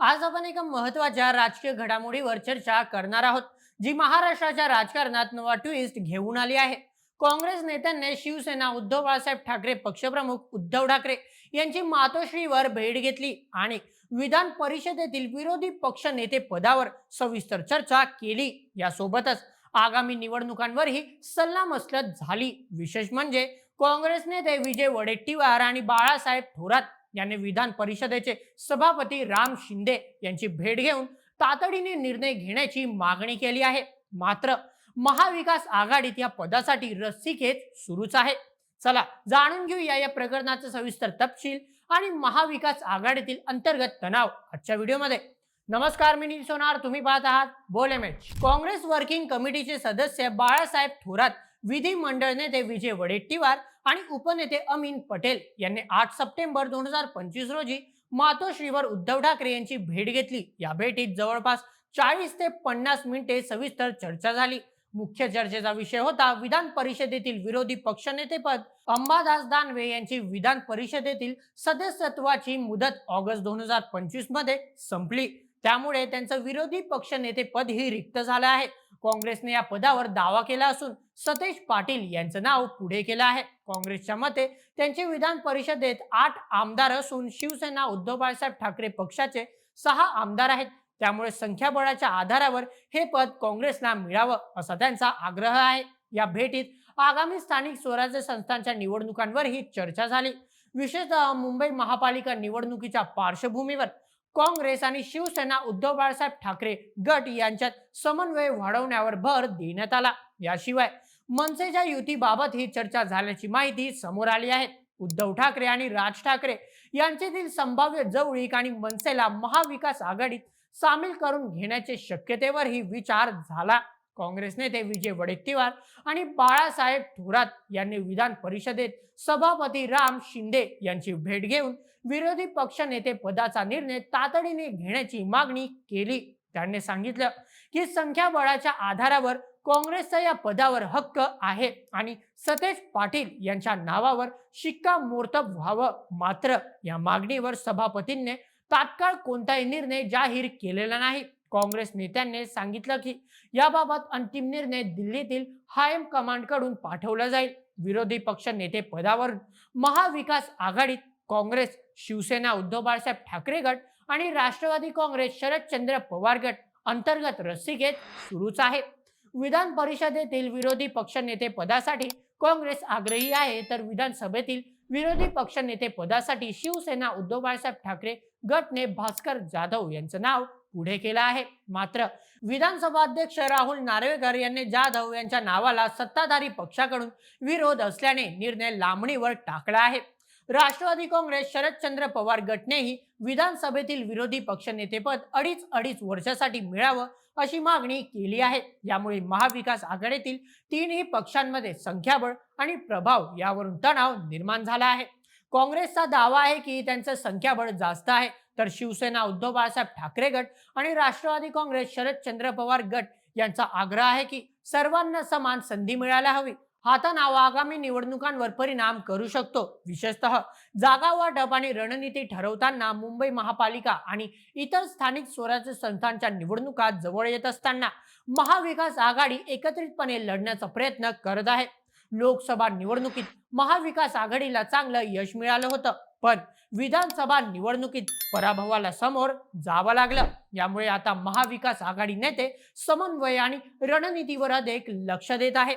आज आपण एका महत्त्वाच्या राजकीय घडामोडीवर चर्चा करणार आहोत जी महाराष्ट्राच्या राजकारणात नवा ट्विस्ट घेऊन आली आहे. काँग्रेस नेत्यांनी शिवसेना उद्धव बाळासाहेब ठाकरे पक्षप्रमुख उद्धव ठाकरे यांची मातोश्रीवर भेट घेतली आणि विधान परिषदेतील विरोधी पक्ष नेते पदावर सविस्तर चर्चा केली. यासोबतच आगामी निवडणुकांवरही सल्लामसलत झाली. विशेष म्हणजे काँग्रेस नेते विजय वडेट्टीवार आणि बाळासाहेब थोरात यांनी विधान परिषदेचे सभापती राम शिंदे यांची भेट घेऊन तातडीने निर्णय घेण्याची मागणी केली आहे. मात्र महाविकास आघाडीत या पदासाठी रस्सीखेच सुरूच आहे. चला जाणून घेऊया या प्रकरणाचा सविस्तर तपशील आणि महाविकास आघाडीतील अंतर्गत तणाव आजच्या व्हिडिओमध्ये. नमस्कार मी नील सोनार. तुम्ही पाहत आहात बोले मॅच काँग्रेस वर्किंग कमिटीचे सदस्य बाळासाहेब थोरात विधिमंडळ नेते विजय वडेट्टीवार आणि उपनेते अमीन पटेल यांनी आठ सप्टेंबर दोन हजार पंचवीस रोजी मातोश्रीवर उद्धव ठाकरे यांची भेट घेतली. या भेटीत जवळपास चाळीस ते पन्नास मिनिटे सविस्तर चर्चा झाली. मुख्य चर्चेचा विषय होता विधान परिषदेतील विरोधी पक्षनेतेपद. अंबादास दानवे यांची विधान परिषदेतील सदस्यत्वाची मुदत ऑगस्ट दोन हजार पंचवीसमध्ये संपली. त्यामुळे त्यांचं विरोधी पक्षनेतेपद ही रिक्त झालं आहे. काँग्रेसने या पदावर दावा केला असून सतेज पाटील यांचं नाव पुढे केलं आहे. काँग्रेसच्या मते त्यांचे विधान परिषदेत आठ आमदार असून शिवसेना उद्धव बाळासाहेब ठाकरे पक्षाचे सहा आमदार आहेत. त्यामुळे संख्याबळाच्या आधारावर हे पद काँग्रेसला मिळावं असा त्यांचा आग्रह आहे. या भेटीत आगामी स्थानिक स्वराज्य संस्थांच्या निवडणुकांवरही चर्चा झाली. विशेषतः मुंबई महापालिका निवडणुकीच्या पार्श्वभूमीवर काँग्रेस आणि शिवसेना उद्धव बाळासाहेब ठाकरे गट यांच्यात समन्वय वाढवण्यावर भर देण्यात आला. याशिवाय मनसेच्या युतीबाबत ही चर्चा झाल्याची माहिती समोर आली आहे. उद्धव ठाकरे आणि राज ठाकरे यांच्यातील संभाव्य जवळीक आणि मनसेला महाविकास आघाडीत सामील करून घेण्याचे शक्यतेवरही विचार झाला. काँग्रेस नेते विजय वडेट्टीवार आणि बाळासाहेब थोरात यांनी विधान परिषदेत सभापती राम शिंदे यांची भेट घेऊन विरोधी पक्ष नेते पदाचा निर्णय तातडीने घेण्याची मागणी केली. त्यांनी सांगितलं की संख्याबळाच्या आधारावर काँग्रेसचा या पदावर हक्क आहे आणि सतेज पाटील यांच्या नावावर शिक्कामोर्तब व्हावं. मात्र या मागणीवर सभापतींनी तात्काळ कोणताही निर्णय जाहीर केलेला नाही. काँग्रेस नेत्यांनी सांगितलं की याबाबत अंतिम निर्णय दिल्लीतील हायम कमांडकडून पाठवला जाईल. विरोधी पक्ष नेते पदावर महाविकास आघाडीत काँग्रेस शिवसेना उद्धव बाळासाहेब ठाकरे गट आणि राष्ट्रवादी काँग्रेस शरदचंद्र पवार गट अंतर्गत रस्सीखेच सुरूच आहे. विधान परिषदेतील विरोधी पक्षनेते पदासाठी काँग्रेस आग्रही आहे तर विधानसभेतील विरोधी पक्षनेते पदासाठी शिवसेना उद्धव बाळासाहेब ठाकरे गटने भास्कर जाधव यांचं नाव पुढे केला आहे. मात्र विधानसभा अध्यक्ष राहुल नार्वेकर यांनी जाधव यांच्या नावाला सत्ताधारी पक्षाकडून विरोध असल्याने निर्णय लांबणीवर टाकला आहे. राष्ट्रवादी काँग्रेस शरदचंद्र पवार गटनेही विधानसभेतील विरोधी पक्षनेतेपद अडीच अडीच वर्षासाठी मिळावं अशी मागणी केली आहे. यामुळे महाविकास आघाडीतील तीनही पक्षांमध्ये संख्याबळ आणि प्रभाव यावरून तणाव निर्माण झाला आहे. काँग्रेसचा दावा आहे की त्यांचं संख्याबळ जास्त आहे. तर शिवसेना उद्धव बाळासाहेब ठाकरे गट आणि राष्ट्रवादी काँग्रेस शरदचंद्र पवार गट यांचा आग्रह आहे की सर्वांना समान संधी मिळायला हवी. हा नाव आगामी निवडणुकांवर परिणाम करू शकतो. विशेषतः जागा वाटप आणि रणनीती ठरवताना मुंबई महापालिका आणि इतर स्थानिक स्वराज्य संस्थांच्या निवडणुका जवळ येत असताना महाविकास आघाडी एकत्रितपणे लढण्याचा प्रयत्न करत आहे. लोकसभा निवडणुकीत महाविकास आघाडीला चांगलं यश मिळालं होतं. पण विधानसभा निवडणुकीत पराभवाला समोर जावं लागलं. यामुळे आता महाविकास आघाडी नेते समन्वय आणि रणनीतीवर अधिक लक्ष देत आहे.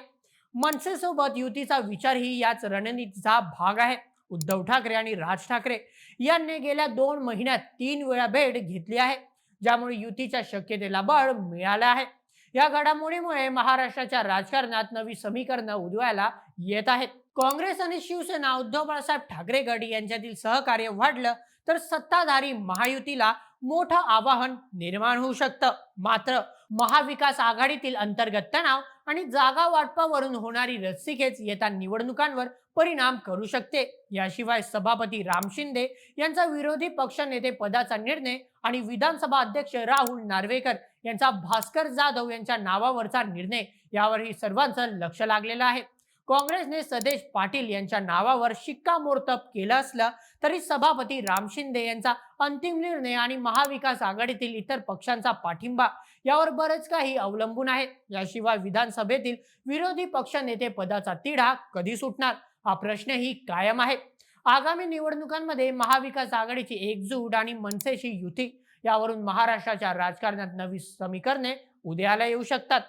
मनसेसोबत युतीचा विचारही याच रणनीतीचा भाग आहे. उद्धव ठाकरे आणि राज ठाकरे यांनी गेल्या दोन महिन्यात तीन वेळा भेट घेतली आहे. ज्यामुळे युतीच्या शक्यतेला बळ मिळालं आहे. या घडामोडीमुळे महाराष्ट्राच्या राजकारणात नवी समीकरणं उदयाला येत आहेत. काँग्रेस आणि शिवसेना उद्धव बाळासाहेब ठाकरे गट यांच्यातील सहकार्य वाढलं तर सत्ताधारी महायुतीला मोठं आवाहन निर्माण होऊ शकतं. मात्र महाविकास आघाडीतील अंतर्गत तणाव आणि जागा वाटपावरून होणारी रस्सीखेच येत्या निवडणुकांवर परिणाम करू शकते. याशिवाय सभापती राम शिंदे यांचा विरोधी पक्षनेते पदाचा निर्णय आणि विधानसभा अध्यक्ष राहुल नार्वेकर यांचा भास्कर जाधव यांच्या नावावरचा निर्णय यावरही सर्वांचं लक्ष लागलेलं आहे. काँग्रेसने सदेश पाटील यांच्या नावावर शिक्कामोर्तब केलं असलं तरी सभापती राम शिंदे यांचा अंतिम निर्णय आणि महाविकास आघाडीतील इतर पक्षांचा पाठिंबा यावर बरंच काही अवलंबून आहे. याशिवाय विधानसभेतील विरोधी पक्षनेते पदाचा तिढा कधी सुटणार? हा प्रश्नही कायम आहे. आगामी निवडणुकांमध्ये महाविकास आघाडीची एकजूट आणि मनसेची युती यावरून महाराष्ट्राच्या राजकारणात नवी समीकरणे उदयाला येऊ शकतात.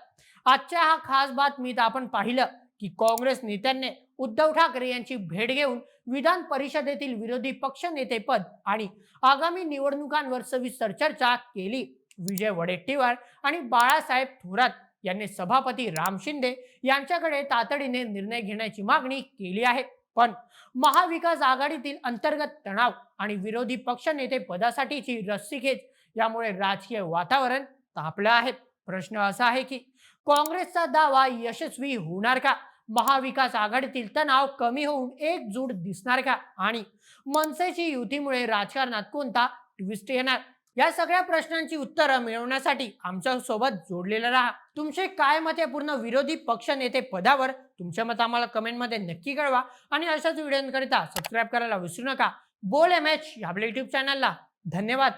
आजच्या हा खास बातमीत आपण पाहिलं की काँग्रेस नेत्यांनी उद्धव ठाकरे यांची भेट घेऊन विधान परिषदेतील विरोधी पक्ष नेतेपद आणि आगामी निवडणुकांवर सविस्तर चर्चा केली. विजय वडेट्टीवार आणि बाळासाहेब थोरात यांनी सभापती राम शिंदे यांच्याकडे तातडीने निर्णय घेण्याची मागणी केली आहे. पण महाविकास आघाडीतील अंतर्गत तणाव आणि विरोधी पक्षनेते पदासाठीची रस्सीखेच यामुळे राजकीय वातावरण तापलं आहे. प्रश्न असा आहे की काँग्रेसचा दावा यशस्वी होणार का? महाविकास आघाडीतील तणाव कमी होऊन एकजूट दिसणार का? आणि मनसेची युतीमुळे राजकारणात कोणता ट्विस्ट येणार? या सगळ्या प्रश्नांची उत्तरं मिळवण्यासाठी आमच्यासोबत जोडलेलं राहा. तुमचे काय मत आहे? पूर्ण विरोधी पक्ष नेते पदावर तुमचे मत आम्हाला कमेंटमध्ये नक्की कळवा. आणि अशाच व्हिडिओकरिता सबस्क्राईब करायला विसरू नका. बोल एम एच आपल्या युट्यूब चॅनलला धन्यवाद.